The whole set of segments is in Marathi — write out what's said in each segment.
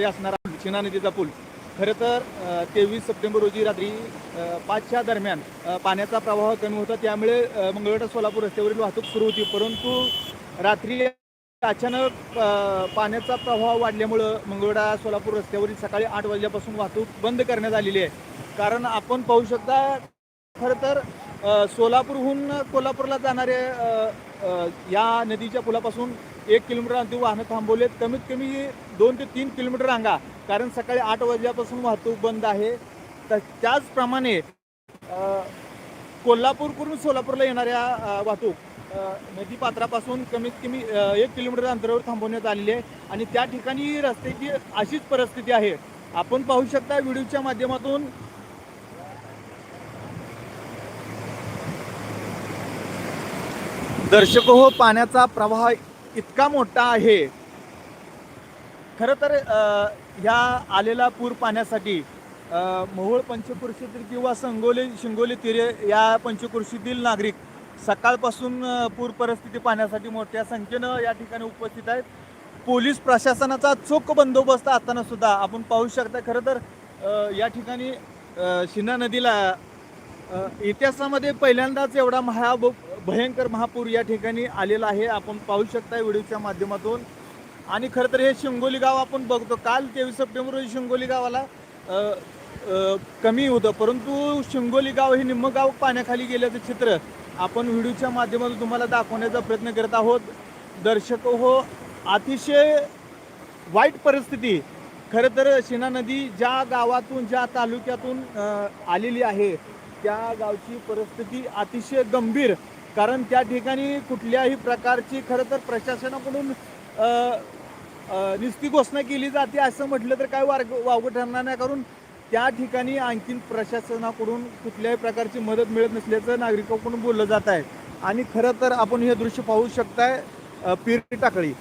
ते असणारा चिना नदीचा पूल. खरं तर तेवीस सप्टेंबर रोजी रात्री पाचच्या दरम्यान पाण्याचा प्रवाह कमी होता. त्यामुळे मंगळवेटा सोलापूर रस्त्यावरील वाहतूक सुरू होती. परंतु रात्री अचानक पाण्याचा प्रवाह वाढल्यामुळं मंगळवेढा सोलापूर रस्त्यावरील सकाळी आठ वाजल्यापासून वाहतूक बंद करण्यात आलेली आहे. कारण आपण पाहू शकता खरं तर सोलापूरहून कोल्हापूरला जाणारे या नदीच्या पुलापासून एक किलोमीटर अंतिम वाहनं थांबवलेत. कमीत कमी दोन ते तीन किलोमीटर रांगा. कारण सकाळी आठ वाजल्यापासून वाहतूक बंद आहे. तर त्याचप्रमाणे कोल्हापूरकडून सोलापूरला येणाऱ्या वाहतूक नदीपात्रापासून कमीत कमी एक किलोमीटर अंतरावर थांबवण्यात आलेली आहे. आणि त्या ठिकाणी रस्त्याची अशीच परिस्थिती आहे. आपण पाहू शकता व्हिडिओच्या माध्यमातून दर्शक हो पाण्याचा प्रवाह इतका मोठा आहे. खरं तर ह्या आलेला पूर पाण्यासाठी मोहोळ पंचकृषीतील किंवा संगोली शिंगोली तिरे या पंचकृषीतील नागरिक सकाळपासून पूर परिस्थिती पाहण्यासाठी मोठ्या संख्येनं या ठिकाणी उपस्थित आहेत. पोलीस प्रशासनाचा चोख बंदोबस्त असताना सुद्धा आपण पाहू शकता. खरं तर या ठिकाणी शिना नदीला इतिहासामध्ये पहिल्यांदाच एवढा महा भयंकर महापूर या ठिकाणी आलेला आहे. आपण पाहू शकता व्हिडिओच्या माध्यमातून. आणि खरं तर हे शिंगोली गाव आपण बघतो. काल तेवीस सप्टेंबर रोजी शिंगोली गावाला कमी होतं. परंतु शिंगोली गाव हे निम्म गाव पाण्याखाली गेल्याचं चित्र आपण व्हिडिओच्या माध्यमातून तुम्हाला दाखवण्याचा प्रयत्न करत आहोत. दर्शक हो अतिशय वाईट परिस्थिती. खरं तर शिना नदी ज्या गावातून ज्या तालुक्यातून आलेली आहे त्या गावची परिस्थिती अतिशय गंभीर कारण त्या ठिकाणी कुठल्याही प्रकारची खरं तर प्रशासनाकडून निस्ती नुसती घोषणा केली जाते असं म्हटलं तर काय वार्ग वावगं ठरणार नाही. कारण त्या ठिकाणी आणखीन प्रशासनाकडून कुठल्याही प्रकारची मदत मिळत नसल्याचं नागरिकांकडून बोललं जात आहे. आणि खरं तर आपण हे दृश्य पाहू शकताय अ, टाकळी.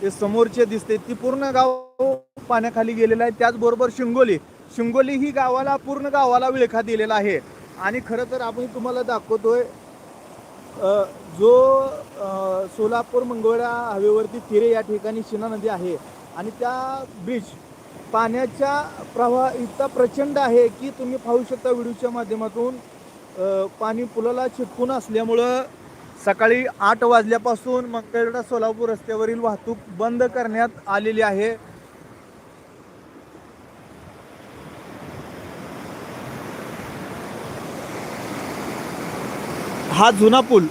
हे समोरचे दिसते ती पूर्ण गाव पाण्याखाली गेलेलं आहे. त्याचबरोबर शिंगोली. शिंगोली ही गावाला पूर्ण गावाला विळखा दिलेला आहे. आणि खरं तर आपण तुम्हाला दाखवतोय जो सोलापूर मंगोळा हवेवरती तिरे या ठिकाणी शिना नदी आहे आणि त्या ब्रिज पाण्याच्या प्रवाह इतका प्रचंड आहे की तुम्ही पाहू शकता व्हिडिओच्या माध्यमातून पाणी पुलाला चिटकून असल्यामुळं सकाळी आठ वाजल्यापासून मंगळवेढा सोलापूर रस्त्यावरील वाहतूक बंद करण्यात आलेली आहे. हा जुना पूल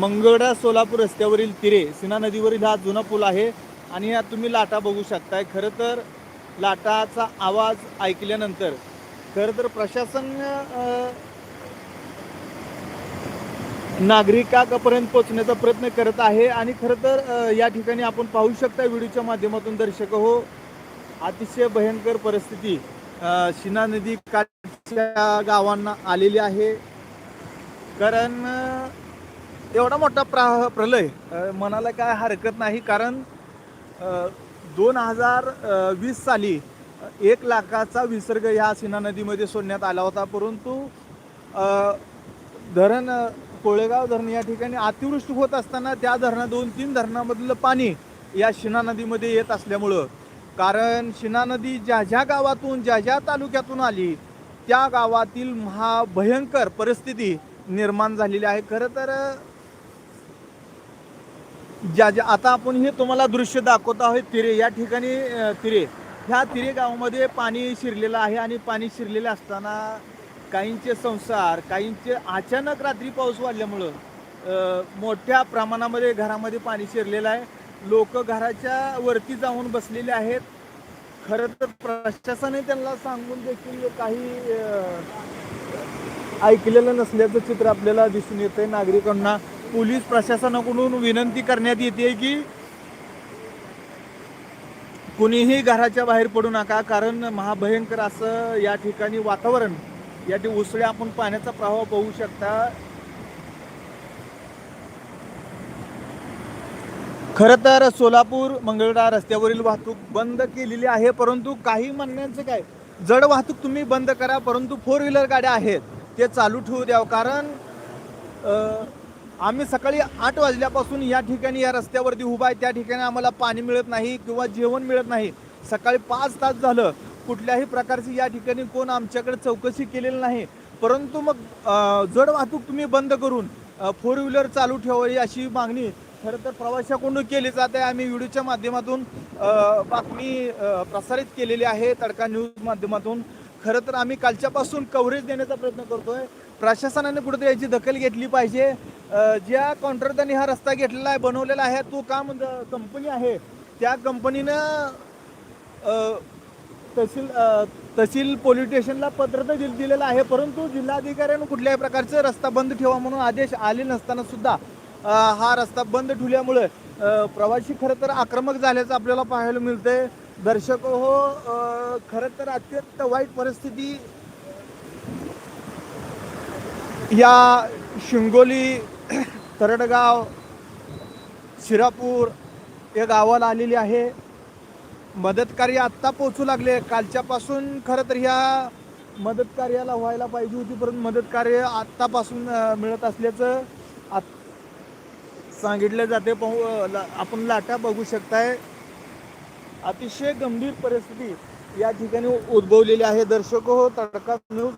मंगळा सोलापूर रस्त्यावरील तिरे सिना नदीवरील हा जुना पूल आहे. आणि ह्या तुम्ही लाटा बघू शकताय. खरं तर लाटाचा आवाज ऐकल्यानंतर खरं तर प्रशासन नागरिकापर्यंत पोहोचण्याचा प्रयत्न करत आहे. आणि खरं तर या ठिकाणी आपण पाहू शकता व्हिडिओच्या माध्यमातून दर्शक हो अतिशय भयंकर परिस्थिती शिना नदी काठच्या गावांना आलेली आहे. कारण एवढा मोठा प्रा प्रलय मनाला काय हरकत नाही. कारण दोन हजार वीस साली एक लाखाचा विसर्ग ह्या सिन्हा नदीमध्ये सोडण्यात आला होता. परंतु धरण कोळेगाव धरण या ठिकाणी अतिवृष्टी होत असताना त्या धरणा दोन तीन धरणामधलं पाणी या शिना नदीमध्ये येत असल्यामुळं. कारण शिना नदी ज्या ज्या गावातून ज्या ज्या तालुक्यातून आली त्या गावातील महाभयंकर परिस्थिती निर्माण झालेली आहे. खरं तर ज्या ज्या आता आपण हे तुम्हाला दृश्य दाखवत आहोत तिरे. या ठिकाणी तिरे. ह्या तिरे गावामध्ये पाणी शिरलेलं आहे आणि पाणी शिरलेलं असताना काहींचे संसार काहींचे अचानक रात्री पाऊस वाढल्यामुळं मोठ्या प्रमाणामध्ये घरामध्ये पाणी शिरलेलं आहे. लोक घराच्या वरती जाऊन बसलेले आहेत. खरं तर प्रशासनाने त्यांना सांगून देखील काही ऐकलेलं नसल्याचं चित्र आपल्याला दिसून येतंय. नागरिकांना पोलीस प्रशासनाकडून विनंती करण्यात येते की कुणीही घराच्या बाहेर पडू नका कारण महाभयंकर असं या ठिकाणी वातावरण या ठिकाणी उसळ्या आपण पाण्याचा प्रवाह पाहू शकता. खरं तर सोलापूर मंगळवार रस्त्यावरील वाहतूक बंद केलेली आहे परंतु काही म्हणण्याचं काय? जड वाहतूक तुम्ही बंद करा परंतु फोर व्हीलर गाड्या आहेत. ते चालू ठेवू द्यावं. कारण आम्ही सकाळी आठ वाजल्यापासून या ठिकाणी या रस्त्यावरती उभा आहे. त्या ठिकाणी आम्हाला पाणी मिळत नाही किंवा जेवण मिळत नाही. सकाळी पाच तास झालं. कुठल्याही प्रकारची या ठिकाणी कोण आमच्याकडे चौकशी केलेली नाही. परंतु मग जड वाहतूक तुम्ही बंद करून फोर व्हीलर चालू ठेवावी अशी मागणी. खरं तर प्रवाशाकडून केली जाते. आम्ही व्हिडिओच्या माध्यमातून बातमी प्रसारित केलेली आहे तडका न्यूज माध्यमातून. खरं तर आम्ही कालच्यापासून कव्हरेज देण्याचा प्रयत्न करतोय. प्रशासनाने कुठेतरी याची दखल घेतली पाहिजे. ज्या कॉन्ट्रॅक्टरने हा रस्ता घेतलेला आहे बनवलेला आहे तो काम कंपनी आहे. त्या कंपनीनं तहसील तहसील पोलीस स्टेशनला पत्र तर दिल दिलेलं आहे परंतु जिल्हाधिकाऱ्यांनी कुठल्याही प्रकारचं रस्ता बंद ठेवा म्हणून आदेश आले नसताना सुद्धा हा रस्ता बंद ठेवल्यामुळे प्रवासी खरं तर आक्रमक झाल्याचं आपल्याला पाहायला मिळतंय. दर्शक हो खरं तर अत्यंत वाईट परिस्थिती या शिंगोली तरडगाव शिरापूर या गावाला आलेली आहे. मदत कार्य आत्ता पोचू लागले. कालच्यापासून खरं तर ह्या मदत कार्याला व्हायला पाहिजे होती परंतु मदत कार्य आत्तापासून मिळत असल्याचं आत सांगितलं जाते. पाहू ला- आपण लाटा बघू शकताय. अतिशय गंभीर परिस्थिती या ठिकाणी उद्भवलेली आहे. दर्शक हो तडका न्यूज